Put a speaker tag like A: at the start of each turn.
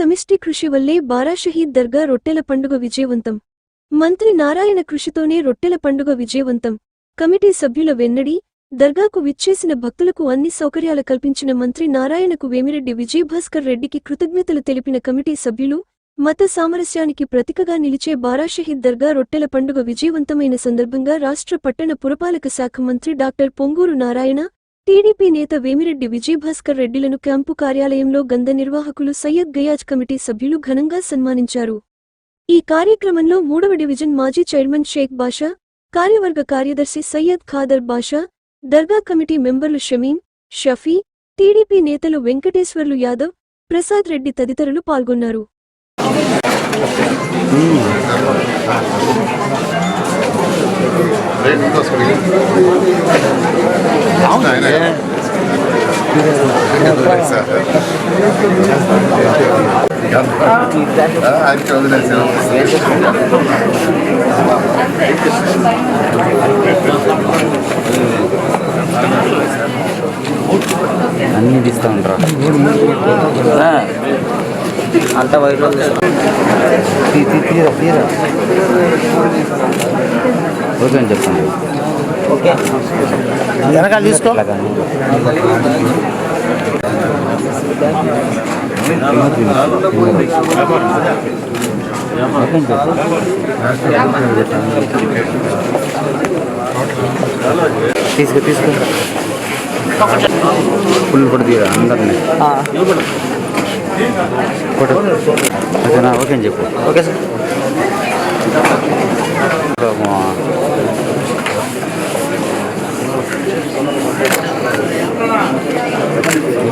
A: సమిష్టి కృషి వల్లే బారా షహీద్ దర్గా రొట్టెల పండుగ విజయవంతం. మంత్రి నారాయణ కృషితోనే రొట్టెల పండుగ విజయవంతం. కమిటీ సభ్యుల వెన్నడి దర్గాకు విచ్చేసిన భక్తులకు అన్ని సౌకర్యాలు కల్పించిన మంత్రి నారాయణకు వేమిరెడ్డి విజయభాస్కర్ రెడ్డికి కృతజ్ఞతలు తెలిపిన కమిటీ సభ్యులు మత సామరస్యానికి ప్రతికగా నిలిచే బారాషహీద్ దర్గా రొట్టెల పండుగ విజయవంతమైన సందర్భంగా రాష్ట్ర పట్టణ పురపాలక శాఖ మంత్రి డాక్టర్ పొంగూరు నారాయణ టీడీపీ నేత వేమిరెడ్డి విజయభాస్కర్ రెడ్డిలను క్యాంపు కార్యాలయంలో గంధ నిర్వాహకులు సయ్యద్ గయాజ్ కమిటీ సభ్యులు ఘనంగా సన్మానించారు. ఈ కార్యక్రమంలో మూడవ డివిజన్ మాజీ చైర్మన్ షేక్ బాషా కార్యవర్గ కార్యదర్శి సయ్యద్ ఖాదర్ బాషా దర్గా కమిటీ మెంబర్లు షమీం షఫీ టీడీపీ నేతలు వెంకటేశ్వర్లు యాదవ్ ప్రసాద్ రెడ్డి తదితరులు పాల్గొన్నారు.
B: అన్ని తీస్తూ ఉంటారు అంత వైట్ ఓకే అని చెప్పండి ఓకే
C: వెనకాల తీసుకో
B: తీసుకో తీసుకో. ఫుల్ తీరా అందరినీ. ఫోటో. ఓకేనా ఓకే అని చెప్పు.
C: Okay sir.